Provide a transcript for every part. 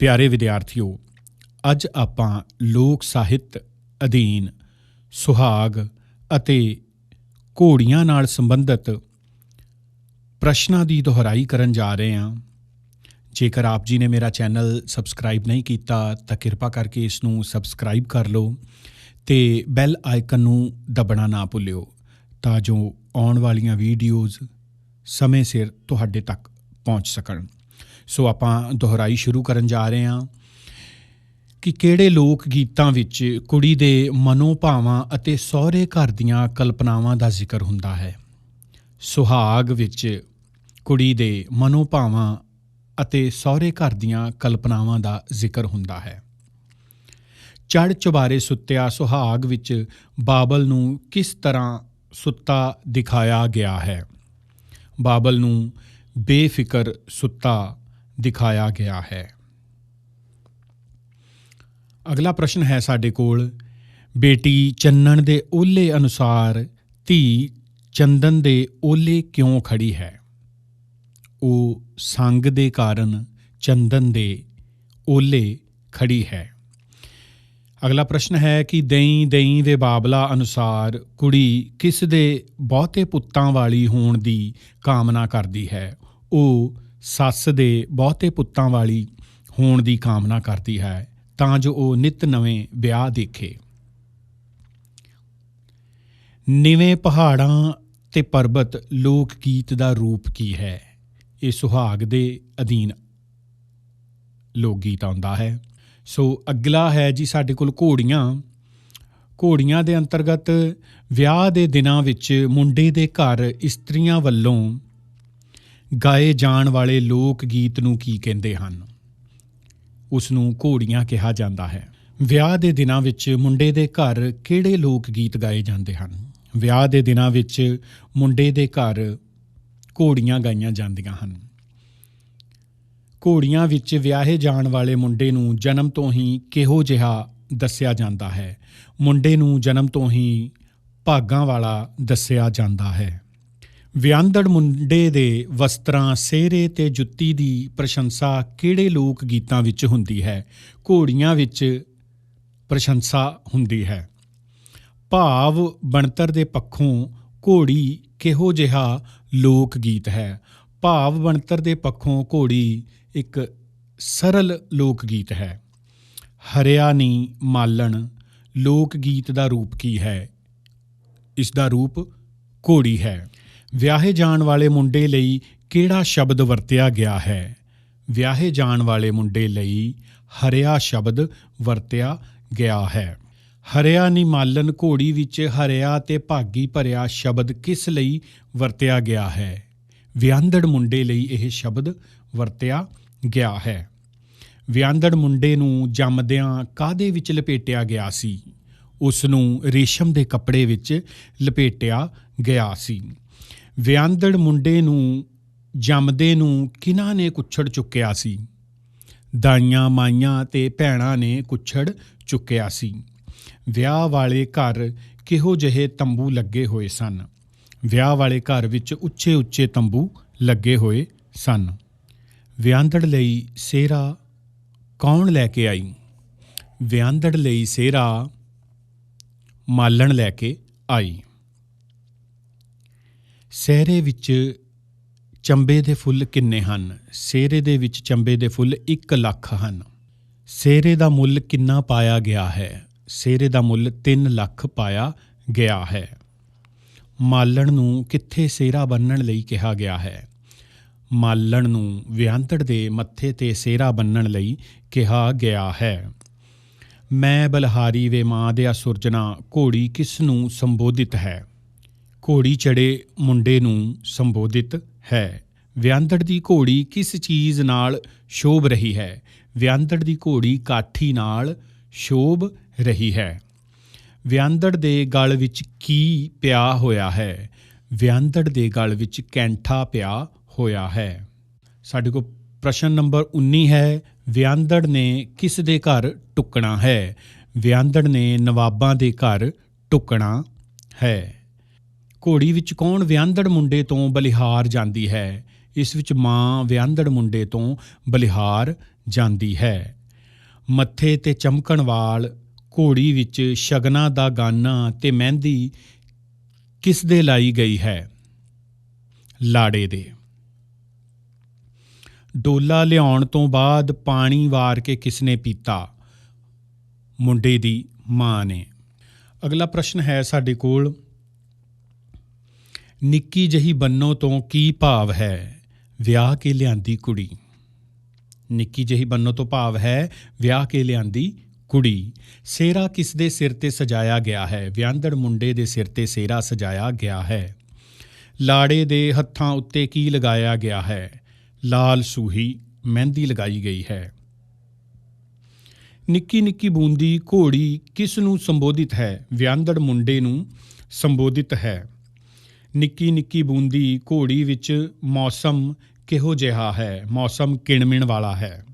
ਪਿਆਰੇ ਵਿਦਿਆਰਥੀਓ, ਅੱਜ ਆਪਾਂ ਲੋਕ ਸਾਹਿਤ ਅਧੀਨ ਸੁਹਾਗ ਅਤੇ ਘੋੜੀਆਂ ਨਾਲ ਸੰਬੰਧਿਤ ਪ੍ਰਸ਼ਨਾਂ ਦੀ ਦੁਹਰਾਈ ਕਰਨ ਜਾ ਰਹੇ ਹਾਂ। ਜੇਕਰ ਆਪ ਜੀ ਨੇ ਮੇਰਾ ਚੈਨਲ ਸਬਸਕ੍ਰਾਈਬ ਨਹੀਂ ਕੀਤਾ, ਤਾਂ ਕਿਰਪਾ ਕਰਕੇ ਇਸ ਨੂੰ ਸਬਸਕ੍ਰਾਈਬ ਕਰ ਲਓ ਤੇ ਬੈਲ ਆਈਕਨ ਨੂੰ ਦਬਣਾ ਨਾ ਭੁੱਲਿਓ, ਤਾਂ ਜੋ ਆਉਣ ਵਾਲੀਆਂ ਵੀਡੀਓਜ਼ ਸਮੇਂ ਸਿਰ ਤੁਹਾਡੇ ਤੱਕ ਪਹੁੰਚ ਸਕਣ। ਸੋ ਆਪਾਂ ਦੁਹਰਾਈ ਸ਼ੁਰੂ ਕਰਨ ਜਾ ਰਹੇ ਹਾਂ ਕਿ ਕਿਹੜੇ ਲੋਕ ਗੀਤਾਂ ਵਿੱਚ ਕੁੜੀ ਦੇ ਮਨੋਭਾਵਾਂ ਅਤੇ ਸਹੁਰੇ ਘਰ ਦੀਆਂ ਕਲਪਨਾਵਾਂ ਦਾ ਜ਼ਿਕਰ ਹੁੰਦਾ ਹੈ। ਸੁਹਾਗ ਵਿੱਚ ਕੁੜੀ ਦੇ ਮਨੋਭਾਵਾਂ ਅਤੇ ਸਹੁਰੇ ਘਰ ਦੀਆਂ ਕਲਪਨਾਵਾਂ ਦਾ ਜ਼ਿਕਰ ਹੁੰਦਾ ਹੈ। ਚੜ ਚੁਬਾਰੇ ਸੁੱਤਿਆ ਸੁਹਾਗ ਵਿੱਚ ਬਾਬਲ ਨੂੰ ਕਿਸ ਤਰ੍ਹਾਂ ਸੁੱਤਾ ਦਿਖਾਇਆ ਗਿਆ ਹੈ? ਬਾਬਲ ਨੂੰ ਬੇਫਿਕਰ ਸੁੱਤਾ ਦਿਖਾਇਆ ਗਿਆ ਹੈ। ਅਗਲਾ ਪ੍ਰਸ਼ਨ ਹੈ ਸਾਡੇ ਕੋਲ। ਬੇਟੀ ਚੰਨਣ ਦੇ ਓਲੇ ਅਨੁਸਾਰ ਧੀ ਚੰਦਨ ਦੇ ਓਲੇ ਕਿਉਂ ਖੜੀ ਹੈ? ਉਹ ਸੰਗ ਦੇ ਕਾਰਨ ਚੰਦਨ ਦੇ ਓਲੇ ਖੜੀ ਹੈ। ਅਗਲਾ ਪ੍ਰਸ਼ਨ ਹੈ ਕਿ ਦਈ ਦਈ ਦੇ ਬਾਬਲਾ ਅਨੁਸਾਰ ਕੁੜੀ ਕਿਸ ਦੇ ਬਹੁਤੇ ਪੁੱਤਾਂ ਵਾਲੀ ਹੋਣ ਦੀ ਕਾਮਨਾ ਕਰਦੀ ਹੈ? ਉਹ ਸੱਸ ਦੇ ਬਹੁਤੇ ਪੁੱਤਾਂ ਵਾਲੀ ਹੋਣ ਦੀ ਕਾਮਨਾ ਕਰਦੀ ਹੈ, ਤਾਂ ਜੋ ਉਹ ਨਿਤ ਨਵੇਂ ਵਿਆਹ ਦੇਖੇ। ਨਿਵੇਂ ਪਹਾੜਾਂ ਤੇ ਪਰਬਤ ਲੋਕ ਗੀਤ ਦਾ ਰੂਪ ਕੀ ਹੈ? ਇਹ ਸੁਹਾਗ ਦੇ ਅਧੀਨ ਲੋਕ ਗੀਤ ਆਉਂਦਾ ਹੈ। ਸੋ ਅਗਲਾ ਹੈ ਜੀ ਸਾਡੇ ਕੋਲ ਘੋੜੀਆਂ। ਘੋੜੀਆਂ ਦੇ ਅੰਤਰਗਤ ਵਿਆਹ ਦੇ ਦਿਨਾਂ ਵਿੱਚ ਮੁੰਡੇ ਦੇ ਘਰ ਇਸਤਰੀਆਂ ਵੱਲੋਂ ਗਾਏ ਜਾਣ ਵਾਲੇ ਲੋਕ ਗੀਤ ਨੂੰ ਕੀ ਕਹਿੰਦੇ ਹਨ? ਉਸ ਨੂੰ ਘੋੜੀਆਂ ਕਿਹਾ ਜਾਂਦਾ ਹੈ। ਵਿਆਹ ਦੇ ਦਿਨਾਂ ਵਿੱਚ ਮੁੰਡੇ ਦੇ ਘਰ ਕਿਹੜੇ ਲੋਕ ਗੀਤ ਗਾਏ ਜਾਂਦੇ ਹਨ? ਵਿਆਹ ਦੇ ਦਿਨਾਂ ਵਿੱਚ ਮੁੰਡੇ ਦੇ ਘਰ ਘੋੜੀਆਂ ਗਾਈਆਂ ਜਾਂਦੀਆਂ ਹਨ। ਘੋੜੀਆਂ ਵਿੱਚ ਵਿਆਹੇ ਜਾਣ ਵਾਲੇ ਮੁੰਡੇ ਨੂੰ ਜਨਮ ਤੋਂ ਹੀ ਕਿਹੋ ਜਿਹਾ ਦੱਸਿਆ ਜਾਂਦਾ ਹੈ? ਮੁੰਡੇ ਨੂੰ ਜਨਮ ਤੋਂ ਹੀ ਭਾਗਾਂ ਵਾਲਾ ਦੱਸਿਆ ਜਾਂਦਾ ਹੈ। ਵਿਆਹੰਦੜ ਮੁੰਡੇ ਦੇ ਵਸਤਰਾਂ, ਸਿਹਰੇ ਤੇ ਜੁੱਤੀ ਦੀ ਪ੍ਰਸ਼ੰਸਾ ਕਿਹੜੇ ਲੋਕ ਗੀਤਾਂ ਵਿੱਚ ਹੁੰਦੀ ਹੈ? ਘੋੜੀਆਂ ਵਿੱਚ ਪ੍ਰਸ਼ੰਸਾ ਹੁੰਦੀ ਹੈ। ਭਾਵ ਬਣਤਰ ਦੇ ਪੱਖੋਂ ਘੋੜੀ ਕਿਹੋ ਜਿਹਾ ਲੋਕ ਗੀਤ ਹੈ? ਭਾਵ ਬਣਤਰ ਦੇ ਪੱਖੋਂ ਘੋੜੀ ਇੱਕ ਸਰਲ ਲੋਕ ਗੀਤ ਹੈ। ਹਰਿਆ ਨੀ ਮਾਲਣ, ਲੋਕ ਗੀਤ ਦਾ ਰੂਪ ਕੀ ਹੈ? ਇਸ ਦਾ ਰੂਪ ਘੋੜੀ ਹੈ। ਵਿਆਹੇ ਜਾਣ ਵਾਲੇ ਮੁੰਡੇ ਲਈ ਕਿਹੜਾ ਸ਼ਬਦ ਵਰਤਿਆ ਗਿਆ ਹੈ? ਵਿਆਹੇ ਜਾਣ ਵਾਲੇ ਮੁੰਡੇ ਲਈ ਹਰਿਆ ਸ਼ਬਦ ਵਰਤਿਆ ਗਿਆ ਹੈ। ਹਰਿਆ ਨਿਮਾਲਨ ਘੋੜੀ ਵਿੱਚ ਹਰਿਆ ਤੇ ਭਾਗੀ ਭਰਿਆ ਸ਼ਬਦ ਕਿਸ ਲਈ ਵਰਤਿਆ ਗਿਆ ਹੈ? ਵਿਆਹੰਦੜ ਮੁੰਡੇ ਲਈ ਇਹ ਸ਼ਬਦ ਵਰਤਿਆ ਗਿਆ ਹੈ। ਵਿਆਹੰਦੜ ਮੁੰਡੇ ਨੂੰ ਜੰਮਦਿਆਂ ਕਾਦੇ ਵਿੱਚ ਲਪੇਟਿਆ ਗਿਆ ਸੀ? ਉਸ ਨੂੰ ਰੇਸ਼ਮ ਦੇ ਕੱਪੜੇ ਵਿੱਚ ਲਪੇਟਿਆ ਗਿਆ ਸੀ। ਵਿਆਹੰਦੜ ਮੁੰਡੇ ਨੂੰ, ਜੰਮਦੇ ਨੂੰ ਕਿਨਾਂ ਨੇ ਕੁੱਛੜ ਚੁੱਕਿਆ ਸੀ? ਦਾਈਆਂ ਮਾਈਆਂ ਤੇ ਭੈਣਾਂ ਨੇ ਕੁੱਛੜ ਚੁੱਕਿਆ ਸੀ। ਵਿਆਹ ਵਾਲੇ ਘਰ ਕਿਹੋ ਜਿਹੇ ਤੰਬੂ ਲੱਗੇ ਹੋਏ ਸਨ? ਵਿਆਹ ਵਾਲੇ ਘਰ ਵਿੱਚ ਉੱਚੇ ਉੱਚੇ ਤੰਬੂ ਲੱਗੇ ਹੋਏ ਸਨ। ਵਿਆਹੰਦੜ ਲਈ ਸੇਰਾ ਕੌਣ ਲੈ ਕੇ ਆਈ? ਵਿਆਹੰਦੜ ਲਈ ਸੇਰਾ ਮਾਲਣ ਲੈ ਕੇ ਆਈ। ਸਹਿਰੇ ਵਿੱਚ ਚੰਬੇ ਦੇ ਫੁੱਲ ਕਿੰਨੇ ਹਨ? ਸੇਰੇ ਦੇ ਵਿੱਚ ਚੰਬੇ ਦੇ ਫੁੱਲ 1 ਲੱਖ ਹਨ। ਸੇਰੇ ਦਾ ਮੁੱਲ ਕਿੰਨਾ ਪਾਇਆ ਗਿਆ ਹੈ? ਸੇਰੇ ਦਾ ਮੁੱਲ 3 ਲੱਖ ਪਾਇਆ ਗਿਆ ਹੈ। ਮਾਲਣ ਨੂੰ ਕਿੱਥੇ ਸੇਰਾ ਬੰਨਣ ਲਈ ਕਿਹਾ ਗਿਆ ਹੈ? ਮਾਲਣ ਨੂੰ ਵਿਅੰਤੜ ਦੇ ਮੱਥੇ ਤੇ ਸੇਰਾ ਬੰਨਣ ਲਈ ਕਿਹਾ ਗਿਆ ਹੈ। ਮੈਂ ਬਲਹਾਰੀ ਵੇ ਮਾਂ ਦੇ ਸੁਰਜਣਾ ਘੋੜੀ ਕਿਸ ਨੂੰ ਸੰਬੋਧਿਤ ਹੈ? ਘੋੜੀ ਚੜੇ ਮੁੰਡੇ ਨੂੰ ਸੰਬੋਧਿਤ ਹੈ। ਵਿਆਹੰਤੜ ਦੀ ਘੋੜੀ ਕਿਸ ਚੀਜ਼ ਨਾਲ ਸ਼ੋਭ ਰਹੀ ਹੈ? ਵਿਆਹੰਤੜ ਦੀ ਘੋੜੀ ਕਾਠੀ ਨਾਲ ਸ਼ੋਭ ਰਹੀ ਹੈ। ਵਿਆਹੰਦੜ ਦੇ ਗਲ ਵਿੱਚ ਕੀ ਪਿਆ ਹੋਇਆ ਹੈ? ਵਿਆਹੰਦੜ ਦੇ ਗਲ ਵਿੱਚ ਕੈਂਠਾ ਪਿਆ ਹੋਇਆ ਹੈ। ਸਾਡੇ ਕੋਲ ਪ੍ਰਸ਼ਨ ਨੰਬਰ 19 ਹੈ ਵਿਆਹੰਦੜ ਨੇ ਕਿਸ ਦੇ ਘਰ ਟੁਕਣਾ ਹੈ? ਵਿਆਹੰਦੜ ਨੇ ਨਵਾਬਾਂ ਦੇ ਘਰ ਟੁਕਣਾ ਹੈ। ਘੋੜੀ ਵਿੱਚ ਕੌਣ ਵਿਆਹੰਦੜ ਮੁੰਡੇ ਤੋਂ ਬਲਿਹਾਰ ਜਾਂਦੀ ਹੈ? ਇਸ ਵਿੱਚ ਮਾਂ ਵਿਆਹੰਦੜ ਮੁੰਡੇ ਤੋਂ ਬਲਿਹਾਰ ਜਾਂਦੀ ਹੈ। ਮੱਥੇ ਤੇ ਚਮਕਣ ਵਾਲ, ਘੋੜੀ ਵਿੱਚ ਸ਼ਗਨਾਂ ਦਾ ਗਾਨਾ ਤੇ ਮਹਿੰਦੀ ਕਿਸ ਦੇ ਲਾਈ ਗਈ ਹੈ? ਲਾੜੇ ਦੇ। ਡੋਲਾ ਲਿਆਉਣ ਤੋਂ ਬਾਅਦ ਪਾਣੀ ਵਾਰ ਕੇ ਕਿਸ ਨੇ ਪੀਤਾ? ਮੁੰਡੇ ਦੀ ਮਾਂ ਨੇ। ਅਗਲਾ ਪ੍ਰਸ਼ਨ ਹੈ ਸਾਡੇ ਕੋਲ। ਨਿੱਕੀ ਜਹੀ ਬੰਨੋ ਤੋਂ ਕੀ ਭਾਵ ਹੈ? ਵਿਆਹ ਕੇ ਲਿਆਂਦੀ ਕੁੜੀ। ਨਿੱਕੀ ਜਹੀ ਬੰਨੋ ਤੋਂ ਭਾਵ ਹੈ ਵਿਆਹ ਕੇ ਲਿਆਂਦੀ ਕੁੜੀ। ਸੇਰਾ ਕਿਸ ਦੇ ਸਿਰ ਤੇ ਸਜਾਇਆ ਗਿਆ ਹੈ? ਵਿਆਂਦੜ ਮੁੰਡੇ ਦੇ ਸਿਰ ਤੇ ਸੇਰਾ ਸਜਾਇਆ ਗਿਆ ਹੈ। ਲਾੜੇ ਦੇ ਹੱਥਾਂ ਉੱਤੇ ਕੀ ਲਗਾਇਆ ਗਿਆ ਹੈ? ਲਾਲ ਸੂਹੀ ਮਹਿੰਦੀ ਲਗਾਈ ਗਈ ਹੈ। ਨਿੱਕੀ ਨਿੱਕੀ ਬੂੰਦੀ ਘੋੜੀ ਕਿਸ ਨੂੰ ਸੰਬੋਧਿਤ ਹੈ? ਵਿਆਂਦੜ ਮੁੰਡੇ ਨੂੰ ਸੰਬੋਧਿਤ ਹੈ। ਨਿੱਕੀ ਨਿੱਕੀ ਬੂੰਦੀ ਘੋੜੀ ਵਿੱਚ ਮੌਸਮ ਕਿਹੋ ਜਿਹਾ ਹੈ? ਮੌਸਮ ਕਿਣਮਿਣ ਵਾਲਾ ਹੈ।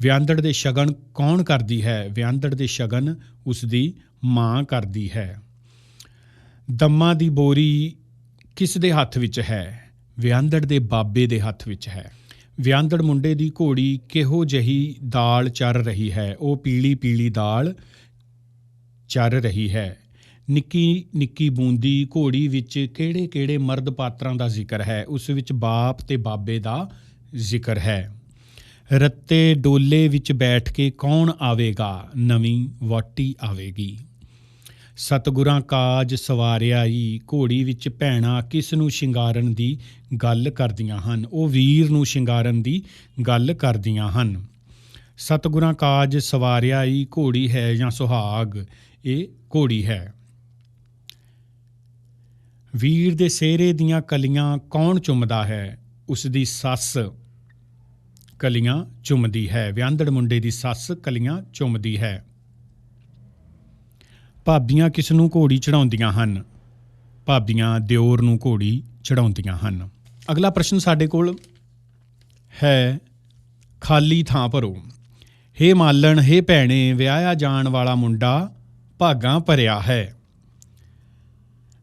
ਵਿਆਂਦੜ ਦੇ ਸ਼ਗਨ ਕੌਣ ਕਰਦੀ ਹੈ? ਵਿਆਂਦੜ ਦੇ ਸ਼ਗਨ ਉਸ ਦੀ ਮਾਂ ਕਰਦੀ ਹੈ। ਦੰਮਾਂ ਦੀ ਬੋਰੀ ਕਿਸ ਦੇ ਹੱਥ ਵਿੱਚ ਹੈ? ਵਿਆਂਦੜ ਦੇ ਬਾਬੇ ਦੇ ਹੱਥ ਵਿੱਚ ਹੈ। ਵਿਆਂਦੜ ਮੁੰਡੇ ਦੀ ਘੋੜੀ ਕਿਹੋ ਜਹੀ ਦਾਲ ਚਰ ਰਹੀ ਹੈ? ਉਹ ਪੀਲੀ ਪੀਲੀ ਦਾਲ ਚਰ ਰਹੀ ਹੈ। ਨਿੱਕੀ ਨਿੱਕੀ ਬੂੰਦੀ ਘੋੜੀ ਵਿੱਚ ਕਿਹੜੇ ਕਿਹੜੇ ਮਰਦ ਪਾਤਰਾਂ ਦਾ ਜ਼ਿਕਰ ਹੈ? ਉਸ ਵਿੱਚ ਬਾਪ ਤੇ ਬਾਬੇ ਦਾ ਜ਼ਿਕਰ ਹੈ। ਰੱਤੇ ਡੋਲੇ ਵਿੱਚ ਬੈਠ ਕੇ ਕੌਣ ਆਵੇਗਾ? ਨਵੀਂ ਵਾਟੀ ਆਵੇਗੀ। ਸਤਗੁਰਾਂ ਕਾਜ ਸਵਾਰਿਆ ਈ, ਘੋੜੀ ਵਿੱਚ ਭੈਣਾ ਕਿਸ ਨੂੰ ਸ਼ਿੰਗਾਰਨ ਦੀ ਗੱਲ ਕਰਦੀਆਂ ਹਨ? ਉਹ ਵੀਰ ਨੂੰ ਸ਼ਿੰਗਾਰਨ ਦੀ ਗੱਲ ਕਰਦੀਆਂ ਹਨ। ਸਤਗੁਰਾਂ ਕਾਜ ਸਵਾਰਿਆ ਈ, ਘੋੜੀ ਹੈ ਜਾਂ ਸੁਹਾਗ? ਇਹ ਘੋੜੀ ਹੈ। ਵੀਰ ਦੇ ਸਿਹਰੇ ਦੀਆਂ ਕਲੀਆਂ ਕੌਣ ਚੁੰਮਦਾ ਹੈ? ਉਸ ਦੀ ਸੱਸ ਕਲੀਆਂ ਚੁੰਮਦੀ ਹੈ। ਵਿਆਂਦੜ ਮੁੰਡੇ ਦੀ ਸੱਸ ਕਲੀਆਂ ਚੁੰਮਦੀ ਹੈ। ਭਾਬੀਆਂ ਕਿਸ ਨੂੰ ਘੋੜੀ ਚੜਾਉਂਦੀਆਂ ਹਨ? ਭਾਬੀਆਂ ਦਿਓਰ ਨੂੰ ਘੋੜੀ ਚੜਾਉਂਦੀਆਂ ਹਨ। ਅਗਲਾ ਪ੍ਰਸ਼ਨ ਸਾਡੇ ਕੋਲ ਹੈ। ਖਾਲੀ ਥਾਂ ਭਰੋ। ਹੇ ਮਾਲਣ, ਹੇ ਭੈਣੇ, ਵਿਆਹਿਆ ਜਾਣ ਵਾਲਾ ਮੁੰਡਾ ਭਾਗਾਂ ਭਰਿਆ ਹੈ।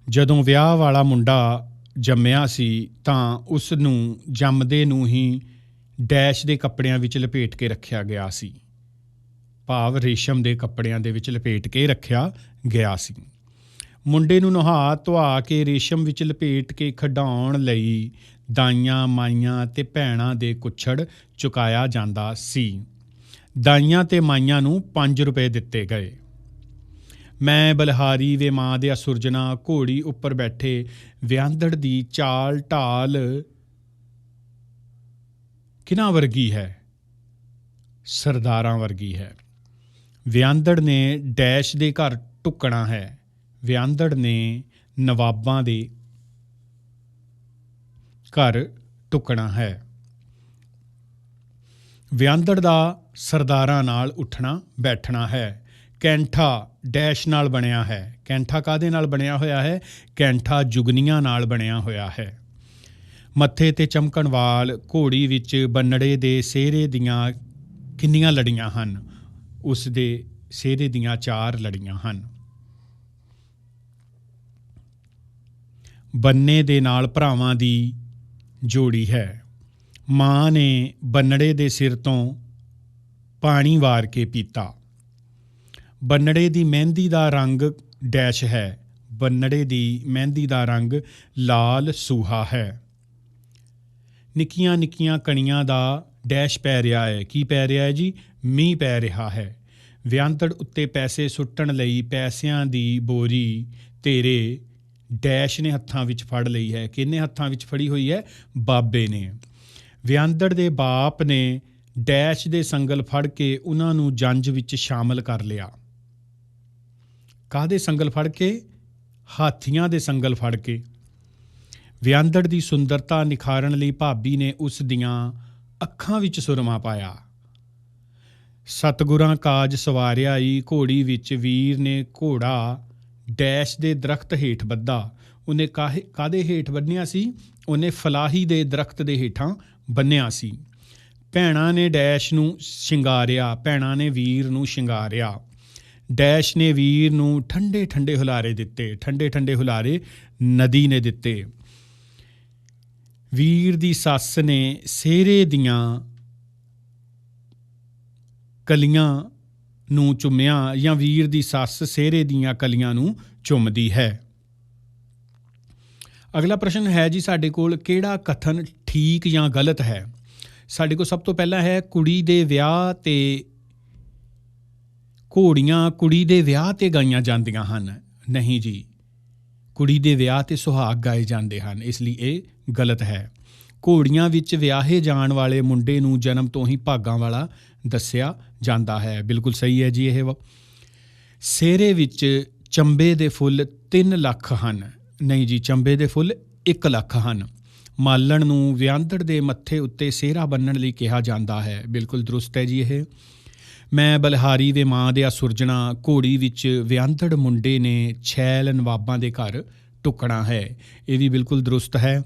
ਜਦੋਂ ਵਿਆਹ ਵਾਲਾ ਮੁੰਡਾ ਜੰਮਿਆ ਸੀ ਤਾਂ ਉਸ ਨੂੰ ਜੰਮਦੇ ਨੂੰ ਹੀ ਡੈਸ਼ ਦੇ ਕੱਪੜਿਆਂ ਵਿੱਚ ਲਪੇਟ ਕੇ ਰੱਖਿਆ ਗਿਆ ਸੀ। ਭਾਵ ਰੇਸ਼ਮ ਦੇ ਕੱਪੜਿਆਂ ਦੇ ਵਿੱਚ ਲਪੇਟ ਕੇ ਰੱਖਿਆ ਗਿਆ ਸੀ। ਮੁੰਡੇ ਨੂੰ ਨਹਾ ਧਵਾ ਕੇ ਰੇਸ਼ਮ ਵਿੱਚ ਲਪੇਟ ਕੇ ਖਡਾਉਣ ਲਈ ਦਾਈਆਂ, ਮਾਈਆਂ ਤੇ ਭੈਣਾਂ ਦੇ ਕੁੱਛੜ ਚੁਕਾਇਆ ਜਾਂਦਾ ਸੀ। ਦਾਈਆਂ ਤੇ ਮਾਈਆਂ ਨੂੰ 5 ਰੁਪਏ ਦਿੱਤੇ ਗਏ। ਮੈਂ ਬਲਹਾਰੀ ਵੇ ਮਾਂ ਦੇ ਅਸੁਰਜਨਾ ਘੋੜੀ ਉੱਪਰ ਬੈਠੇ, ਵਿਆਂਦੜ ਦੀ ਚਾਲ ਢਾਲ ਕਿਨਾਂ ਵਰਗੀ ਹੈ? ਸਰਦਾਰਾਂ ਵਰਗੀ ਹੈ। ਵਿਆਂਦੜ ਨੇ ਡੈਸ਼ ਦੇ ਘਰ ਟੁਕਣਾ ਹੈ। ਵਿਆਂਦੜ ਨੇ ਨਵਾਬਾਂ ਦੇ ਘਰ ਟੁਕਣਾ ਹੈ। ਵਿਆਂਦੜ ਦਾ ਸਰਦਾਰਾਂ ਨਾਲ ਉੱਠਣਾ, ਬੈਠਣਾ ਹੈ। ਕੈਂਠਾ ਡੈਸ਼ ਨਾਲ ਬਣਿਆ ਹੈ। ਕੈਂਠਾ ਕਾਦੇ ਨਾਲ ਬਣਿਆ ਹੋਇਆ ਹੈ? ਕੈਂਠਾ ਜੁਗਨੀਆਂ ਨਾਲ ਬਣਿਆ ਹੋਇਆ ਹੈ। ਮੱਥੇ ਤੇ ਚਮਕਣ ਵਾਲ ਘੋੜੀ ਵਿੱਚ ਬੰਨੜੇ ਦੇ ਸਿਹਰੇ ਦੀਆਂ ਕਿੰਨੀਆਂ ਲੜੀਆਂ ਹਨ? ਉਸ ਦੇ ਸਿਹਰੇ ਦੀਆਂ ਚਾਰ ਲੜੀਆਂ ਹਨ। ਬੰਨੇ ਦੇ ਨਾਲ ਭਰਾਵਾਂ ਦੀ ਜੋੜੀ ਹੈ। ਮਾਂ ਨੇ ਬੰਨੜੇ ਦੇ ਸਿਰ ਤੋਂ ਪਾਣੀ ਵਾਰ ਕੇ ਪੀਤਾ। ਬੰਨੜੇ ਦੀ ਮਹਿੰਦੀ ਦਾ ਰੰਗ ਡੈਸ਼ ਹੈ। ਬੰਨੜੇ ਦੀ ਮਹਿੰਦੀ ਦਾ ਰੰਗ ਲਾਲ ਸੂਹਾ ਹੈ। ਨਿੱਕੀਆਂ ਨਿੱਕੀਆਂ ਕਣੀਆਂ ਦਾ ਡੈਸ਼ ਪੈ ਰਿਹਾ ਹੈ। ਕੀ ਪੈ ਰਿਹਾ ਹੈ ਜੀ? ਮੀਂਹ ਪੈ ਰਿਹਾ ਹੈ। ਵਿਆਂਤੜ ਉੱਤੇ ਪੈਸੇ ਸੁੱਟਣ ਲਈ ਪੈਸਿਆਂ ਦੀ ਬੋਰੀ ਤੇਰੇ ਡੈਸ਼ ਨੇ ਹੱਥਾਂ ਵਿੱਚ ਫੜ ਲਈ ਹੈ। ਕਿੰਨੇ ਹੱਥਾਂ ਵਿੱਚ ਫੜੀ ਹੋਈ ਹੈ? ਬਾਬੇ ਨੇ। ਵਿਆਂਦੜ ਦੇ ਬਾਪ ਨੇ ਡੈਸ਼ ਦੇ ਸੰਗਲ ਫੜ ਕੇ ਉਹਨਾਂ ਨੂੰ ਜੰਜ ਵਿੱਚ ਸ਼ਾਮਲ ਕਰ ਲਿਆ। ਕਾਦੇ ਸੰਗਲ ਫੜ ਕੇ? ਹਾਥੀਆਂ ਦੇ ਸੰਗਲ ਫੜ ਕੇ। ਵਿਅੰਦੜ ਦੀ ਸੁੰਦਰਤਾ ਨਿਖਾਰਨ ਲਈ ਭਾਬੀ ਨੇ ਉਸ ਦੀਆਂ ਅੱਖਾਂ ਵਿੱਚ ਸੁਰਮਾ ਪਾਇਆ। ਸਤਗੁਰਾਂ ਕਾਜ ਸਵਾਰਿਆ ਈ, ਘੋੜੀ ਵਿੱਚ ਵੀਰ ਨੇ ਘੋੜਾ ਡੈਸ਼ ਦੇ ਦਰਖਤ ਹੇਠ ਬੱਧਾ ਉਹਨੇ ਕਾਹੇ ਕਾਦੇ ਹੇਠ ਬੰਨਿਆ ਸੀ? ਉਹਨੇ ਫਲਾਹੀ ਦੇ ਦਰਖਤ ਦੇ ਹੇਠਾਂ ਬੰਨਿਆ ਸੀ। ਭੈਣਾਂ ਨੇ ਡੈਸ਼ ਨੂੰ ਸ਼ਿੰਗਾਰਿਆ, ਭੈਣਾਂ ਨੇ ਵੀਰ ਨੂੰ ਸ਼ਿੰਗਾਰਿਆ। ਡੈਸ਼ ਨੇ ਵੀਰ ਨੂੰ ਠੰਡੇ ਠੰਡੇ ਹੁਲਾਰੇ ਦਿੱਤੇ, ਠੰਡੇ ਠੰਡੇ ਹੁਲਾਰੇ ਨਦੀ ਨੇ ਦਿੱਤੇ। ਵੀਰ ਦੀ ਸੱਸ ਨੇ ਸਿਹਰੇ ਦੀਆਂ ਕਲੀਆਂ ਨੂੰ ਚੁੰਮਿਆ ਜਾਂ ਵੀਰ ਦੀ ਸੱਸ ਸਿਹਰੇ ਦੀਆਂ ਕਲੀਆਂ ਨੂੰ ਚੁੰਮਦੀ ਹੈ। ਅਗਲਾ ਪ੍ਰਸ਼ਨ ਹੈ ਜੀ ਸਾਡੇ ਕੋਲ, ਕਿਹੜਾ ਕਥਨ ਠੀਕ ਜਾਂ ਗਲਤ ਹੈ? ਸਾਡੇ ਕੋਲ ਸਭ ਤੋਂ ਪਹਿਲਾਂ ਹੈ ਕੁੜੀ ਦੇ ਵਿਆਹ ਤੇ ਘੋੜੀਆਂ ਕੁੜੀ ਦੇ ਵਿਆਹ ਤੇ ਗਾਈਆਂ ਜਾਂਦੀਆਂ ਹਨ। ਨਹੀਂ ਜੀ, ਕੁੜੀ ਦੇ ਵਿਆਹ ਤੇ ਸੁਹਾਗ ਗਾਏ ਜਾਂਦੇ ਹਨ, ਇਸ ਲਈ ਇਹ ਗਲਤ ਹੈ। ਘੋੜੀਆਂ ਵਿੱਚ ਵਿਆਹੇ ਜਾਣ ਵਾਲੇ ਮੁੰਡੇ ਨੂੰ ਜਨਮ ਤੋਂ ਹੀ ਭਾਗਾਂ ਵਾਲਾ ਦੱਸਿਆ ਜਾਂਦਾ ਹੈ। ਬਿਲਕੁਲ ਸਹੀ ਹੈ ਜੀ ਇਹ। ਸੇਰੇ ਵਿੱਚ ਚੰਬੇ ਦੇ ਫੁੱਲ 3 ਲੱਖ ਹਨ। ਨਹੀਂ ਜੀ, ਚੰਬੇ ਦੇ ਫੁੱਲ 1 ਲੱਖ ਹਨ। ਮਾਲਣ ਨੂੰ ਵਿਆਂਦੜ ਦੇ ਮੱਥੇ ਉੱਤੇ ਸਿਹਰਾ ਬੰਨਣ ਲਈ ਕਿਹਾ ਜਾਂਦਾ ਹੈ। ਬਿਲਕੁਲ ਦਰੁਸਤ ਹੈ ਜੀ ਇਹ। ਮੈਂ ਬਲਹਾਰੀ ਦੇ ਮਾਂ ਦੇ ਆ ਸੁਰਜਣਾ ਘੋੜੀ ਵਿੱਚ ਵਿਆਂਦੜ ਮੁੰਡੇ ਨੇ ਛੈਲ ਨਵਾਬਾਂ ਦੇ ਘਰ ਟੁਕਣਾ ਹੈ। ਇਹ ਵੀ ਬਿਲਕੁਲ ਦਰੁਸਤ ਹੈ।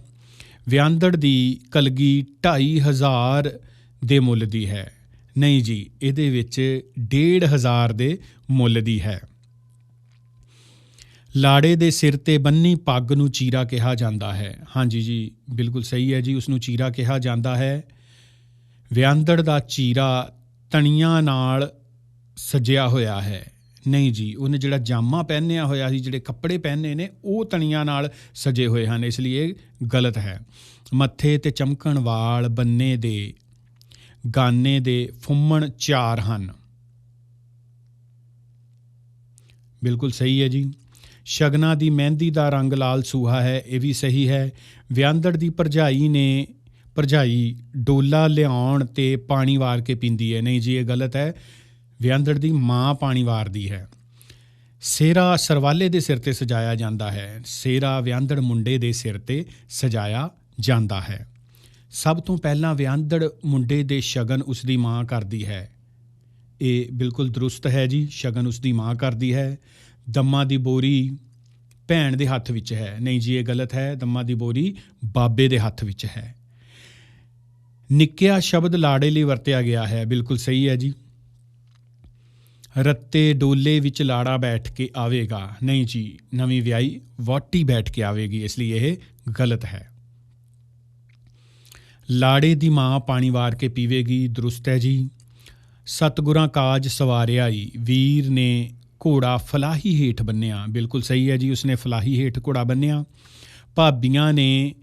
ਵਿਆਂਦੜ ਦੀ ਕਲਗੀ 2500 ਦੇ ਮੁੱਲ ਦੀ ਹੈ। ਨਹੀਂ ਜੀ, ਇਹਦੇ ਵਿੱਚ 1500 ਦੇ ਮੁੱਲ ਦੀ ਹੈ। ਲਾੜੇ ਦੇ ਸਿਰ ਤੇ ਬੰਨੀ ਪੱਗ ਨੂੰ ਚੀਰਾ ਕਿਹਾ ਜਾਂਦਾ ਹੈ। ਹਾਂਜੀ ਜੀ ਬਿਲਕੁਲ ਸਹੀ ਹੈ ਜੀ ਉਸ ਨੂੰ ਚੀਰਾ ਕਿਹਾ ਜਾਂਦਾ ਹੈ। ਵਿਅੰਦੜ ਦਾ ਚੀਰਾ ਤਣੀਆਂ ਨਾਲ ਸਜਿਆ ਹੋਇਆ ਹੈ। ਨਹੀਂ ਜੀ, ਉਹਨੇ ਜਿਹੜਾ ਜਾਮਾ ਪਹਿਨਿਆ ਹੋਇਆ ਸੀ, ਜਿਹੜੇ ਕੱਪੜੇ ਪਹਿਨੇ ਨੇ, ਉਹ ਤਣੀਆਂ ਨਾਲ ਸਜੇ ਹੋਏ ਹਨ, ਇਸ ਲਈ ਇਹ ਗਲਤ ਹੈ। ਮੱਥੇ ਤੇ ਚਮਕਣ ਵਾਲ, ਬੰਨੇ ਦੇ, ਗਾਨੇ ਦੇ ਫੁੰਮਣ ਚਾਰ ਹਨ। ਬਿਲਕੁਲ ਸਹੀ ਹੈ ਜੀ। ਸ਼ਗਨਾ ਦੀ ਮਹਿੰਦੀ ਦਾ ਰੰਗ ਲਾਲ ਸੂਹਾ ਹੈ, ਇਹ ਵੀ ਸਹੀ ਹੈ। ਵਿਆਂਦੜ ਦੀ ਭਰਜਾਈ ਨੇ ਭਰਜਾਈ, ਡੋਲਾ ਲਿਆਉਣ ਤੇ ਪਾਣੀ ਵਾਰ ਕੇ ਪੀਂਦੀ ਹੈ। ਨਹੀਂ ਜੀ, ਇਹ ਗਲਤ ਹੈ। ਵਿਅੰਦੜ ਦੀ ਮਾਂ ਪਾਣੀ ਵਾਰਦੀ ਹੈ। ਸੇਰਾ ਸਰਵਾਲੇ ਦੇ ਸਿਰ ਤੇ ਸਜਾਇਆ ਜਾਂਦਾ ਹੈ। ਸੇਰਾ ਵਿਅੰਦੜ ਮੁੰਡੇ ਦੇ ਸਿਰ ਤੇ ਸਜਾਇਆ ਜਾਂਦਾ ਹੈ। ਸਭ ਤੋਂ ਪਹਿਲਾਂ ਵਿਅੰਦੜ ਮੁੰਡੇ ਦੇ ਸ਼ਗਨ ਉਸ ਦੀ ਮਾਂ ਕਰਦੀ ਹੈ। ਇਹ ਬਿਲਕੁਲ ਦਰੁਸਤ ਹੈ ਜੀ। ਸ਼ਗਨ ਉਸ ਦੀ ਮਾਂ ਕਰਦੀ ਹੈ। ਦੰਮਾ ਦੀ ਬੋਰੀ ਭੈਣ ਦੇ ਹੱਥ ਵਿੱਚ ਹੈ। ਨਹੀਂ ਜੀ, ਇਹ ਗਲਤ ਹੈ। ਦੰਮਾ ਦੀ ਬੋਰੀ ਬਾਬੇ ਦੇ ਹੱਥ ਵਿੱਚ ਹੈ। ਨਿੱਕਿਆ ਸ਼ਬਦ ਲਾੜੇ ਲਈ ਵਰਤਿਆ ਗਿਆ ਹੈ। ਬਿਲਕੁਲ ਸਹੀ ਹੈ ਜੀ। ਰੱਤੇ ਡੋਲੇ ਵਿੱਚ ਲਾੜਾ ਬੈਠ ਕੇ ਆਵੇਗਾ। ਨਹੀਂ ਜੀ, ਨਵੀਂ ਵਿਆਹੀ ਵਾਟੀ ਬੈਠ ਕੇ ਆਵੇਗੀ, ਇਸ ਲਈ ਇਹ ਗਲਤ ਹੈ। ਲਾੜੇ ਦੀ ਮਾਂ ਪਾਣੀ ਵਾਰ ਕੇ ਪੀਵੇਗੀ, ਦਰੁਸਤ ਹੈ ਜੀ। ਸਤਗੁਰਾਂ ਕਾਜ ਸਵਾਰਿਆ ਹੀ ਵੀਰ ਨੇ ਘੋੜਾ ਫਲਾਹੀ ਹੇਠ ਬੰਨਿਆ। ਬਿਲਕੁਲ ਸਹੀ ਹੈ ਜੀ, ਉਸਨੇ ਫਲਾਹੀ ਹੇਠ ਘੋੜਾ ਬੰਨਿਆ। ਭਾਬੀਆਂ ਨੇ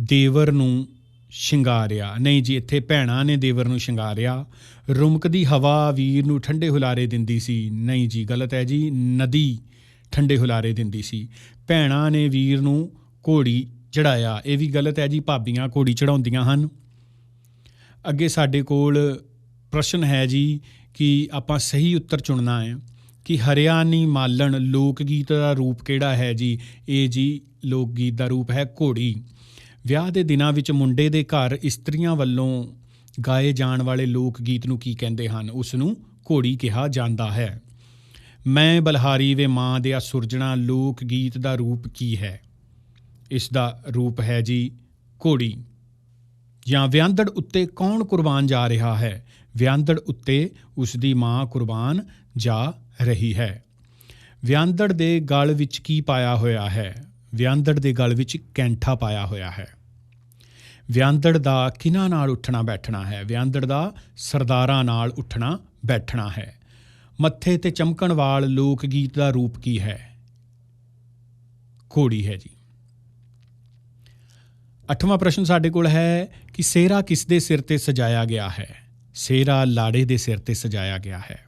ਦੇਵਰ ਨੂੰ ਸ਼ਿੰਗਾਰਿਆ। ਨਹੀਂ ਜੀ, ਇੱਥੇ ਭੈਣਾਂ ਨੇ ਦੇਵਰ ਨੂੰ ਸ਼ਿੰਗਾਰਿਆ। ਰੁਮਕਦੀ ਹਵਾ ਵੀਰ ਨੂੰ ਠੰਡੇ ਹੁਲਾਰੇ ਦਿੰਦੀ ਸੀ। ਨਹੀਂ ਜੀ, ਗਲਤ ਹੈ ਜੀ, ਨਦੀ ਠੰਡੇ ਹੁਲਾਰੇ ਦਿੰਦੀ ਸੀ। ਭੈਣਾਂ ਨੇ ਵੀਰ ਨੂੰ ਘੋੜੀ ਚੜਾਇਆ। ਇਹ ਵੀ ਗਲਤ ਹੈ ਜੀ, ਭਾਬੀਆਂ ਘੋੜੀ ਚੜਾਉਂਦੀਆਂ ਹਨ। ਅੱਗੇ ਸਾਡੇ ਕੋਲ ਪ੍ਰਸ਼ਨ ਹੈ ਜੀ ਕਿ ਆਪਾਂ ਸਹੀ ਉੱਤਰ ਚੁਣਨਾ ਹੈ ਕਿ ਹਰਿਆਣੀ ਮਾਲਣ ਲੋਕ ਗੀਤ ਦਾ ਰੂਪ ਕਿਹੜਾ ਹੈ ਜੀ? ਇਹ ਜੀ ਲੋਕ ਗੀਤ ਦਾ ਰੂਪ ਹੈ ਘੋੜੀ। ਵਿਆਹ ਦੇ ਦਿਨਾਂ ਵਿੱਚ ਮੁੰਡੇ ਦੇ ਘਰ ਇਸਤਰੀਆਂ ਵੱਲੋਂ ਗਾਏ ਜਾਣ ਵਾਲੇ ਲੋਕ ਗੀਤ ਨੂੰ ਕੀ ਕਹਿੰਦੇ ਹਨ? ਉਸ ਨੂੰ ਘੋੜੀ ਕਿਹਾ ਜਾਂਦਾ ਹੈ। ਮੈਂ ਬਲਹਾਰੀ ਵੇ ਮਾਂ ਦੇ ਸੁਰਜਣਾ ਲੋਕ ਗੀਤ ਦਾ ਰੂਪ ਕੀ ਹੈ? ਇਸ ਦਾ ਰੂਪ ਹੈ ਜੀ ਘੋੜੀ। ਜਾਂ ਵਿਆਂਦੜ ਉੱਤੇ ਕੌਣ ਕੁਰਬਾਨ ਜਾ ਰਿਹਾ ਹੈ? ਵਿਆਂਦੜ ਉੱਤੇ ਉਸ ਦੀ ਮਾਂ ਕੁਰਬਾਨ ਜਾ ਰਹੀ ਹੈ। ਵਿਆਂਦੜ ਦੇ ਗਲ ਵਿੱਚ ਕੀ ਪਾਇਆ ਹੋਇਆ ਹੈ? ਵਿਆਂਦੜ ਦੇ ਗਲ ਵਿੱਚ ਕੈਂਠਾ ਪਾਇਆ ਹੋਇਆ ਹੈ। ਵਿਆਂਦੜ ਦਾ ਕਿਨਾਂ ਨਾਲ ਉੱਠਣਾ ਬੈਠਣਾ ਹੈ? ਵਿਆਂਦੜ ਦਾ ਸਰਦਾਰਾਂ ਨਾਲ ਉੱਠਣਾ ਬੈਠਣਾ ਹੈ। ਮੱਥੇ ਤੇ ਚਮਕਣ ਵਾਲ ਲੋਕ ਗੀਤ ਦਾ ਰੂਪ ਕੀ ਹੈ? ਘੋੜੀ ਹੈ ਜੀ। ਅੱਠਵਾਂ ਪ੍ਰਸ਼ਨ ਸਾਡੇ ਕੋਲ ਹੈ ਕਿ ਸੇਰਾ ਕਿਸ ਦੇ ਸਿਰ ਤੇ ਸਜਾਇਆ ਗਿਆ ਹੈ? ਸੇਰਾ ਲਾੜੇ ਦੇ ਸਿਰ ਤੇ ਸਜਾਇਆ ਗਿਆ ਹੈ।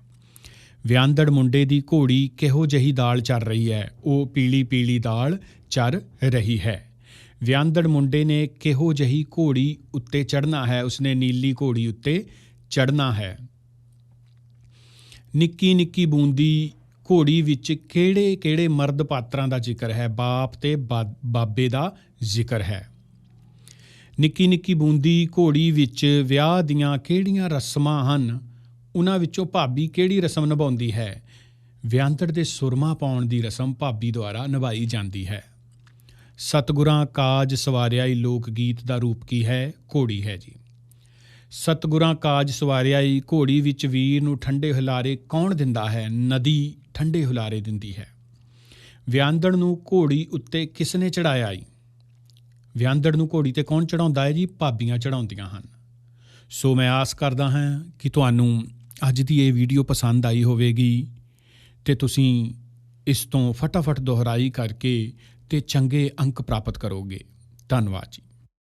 ਵਿਆਂਦੜ ਮੁੰਡੇ ਦੀ ਘੋੜੀ ਕਿਹੋ ਜਹੀ ਦਾਲ ਚੱਲ ਰਹੀ ਹੈ? ਉਹ ਪੀਲੀ ਪੀਲੀ ਦਾਲ ਚੱਲ ਰਹੀ ਹੈ। ਵਿਆਂਦੜ ਮੁੰਡੇ ਨੇ ਕਿਹੋ ਜਹੀ ਘੋੜੀ ਉੱਤੇ ਚੜਨਾ ਹੈ? ਉਸਨੇ ਨੀਲੀ ਘੋੜੀ ਉੱਤੇ ਚੜਨਾ ਹੈ। ਨਿੱਕੀ ਨਿੱਕੀ ਬੂੰਦੀ ਘੋੜੀ ਵਿੱਚ ਕਿਹੜੇ ਕਿਹੜੇ ਮਰਦ ਪਾਤਰਾਂ ਦਾ ਜ਼ਿਕਰ ਹੈ? ਬਾਪ ਤੇ ਬਾਬੇ ਦਾ ਜ਼ਿਕਰ ਹੈ। ਨਿੱਕੀ ਨਿੱਕੀ ਬੂੰਦੀ ਘੋੜੀ ਵਿੱਚ ਵਿਆਹ ਦੀਆਂ ਕਿਹੜੀਆਂ ਰਸਮਾਂ ਹਨ? ਉਹਨਾਂ ਵਿੱਚੋਂ ਭਾਬੀ ਕਿਹੜੀ ਰਸਮ ਨਿਭਾਉਂਦੀ ਹੈ? ਵਿਆਂਤੜ ਦੇ ਸੁਰਮਾ ਪਾਉਣ ਦੀ ਰਸਮ ਭਾਬੀ ਦੁਆਰਾ ਨਿਭਾਈ ਜਾਂਦੀ ਹੈ। ਸਤਗੁਰਾਂ ਕਾਜ ਸਵਾਰਿਆਈ ਲੋਕ ਗੀਤ ਦਾ ਰੂਪ ਕੀ ਹੈ? ਘੋੜੀ ਹੈ ਜੀ। ਸਤਗੁਰਾਂ ਕਾਜ ਸਵਾਰਿਆਈ ਘੋੜੀ ਵਿੱਚ ਵੀਰ ਨੂੰ ਠੰਡੇ ਹੁਲਾਰੇ ਕੌਣ ਦਿੰਦਾ ਹੈ? ਨਦੀ ਠੰਡੇ ਹੁਲਾਰੇ ਦਿੰਦੀ ਹੈ। ਵਿਆਂਦੜ ਨੂੰ ਘੋੜੀ ਉੱਤੇ ਕਿਸ ਨੇ ਚੜਾਇਆ ਈ? ਵਿਆਂਦੜ ਨੂੰ ਘੋੜੀ ਤੇ ਕੌਣ ਚੜਾਉਂਦਾ ਹੈ ਜੀ? ਭਾਬੀਆਂ ਚੜਾਉਂਦੀਆਂ ਹਨ। ਸੋ ਮੈਂ ਆਸ ਕਰਦਾ ਹਾਂ ਕਿ ਤੁਹਾਨੂੰ ਅੱਜ ਦੀ ਇਹ ਵੀਡੀਓ ਪਸੰਦ ਆਈ ਹੋਵੇਗੀ ਤੇ ਤੁਸੀਂ ਇਸ ਤੋਂ ਫਟਾਫਟ ਦੁਹਰਾਈ ਕਰਕੇ ਤੇ ਚੰਗੇ ਅੰਕ ਪ੍ਰਾਪਤ ਕਰੋਗੇ। ਧੰਨਵਾਦ ਜੀ।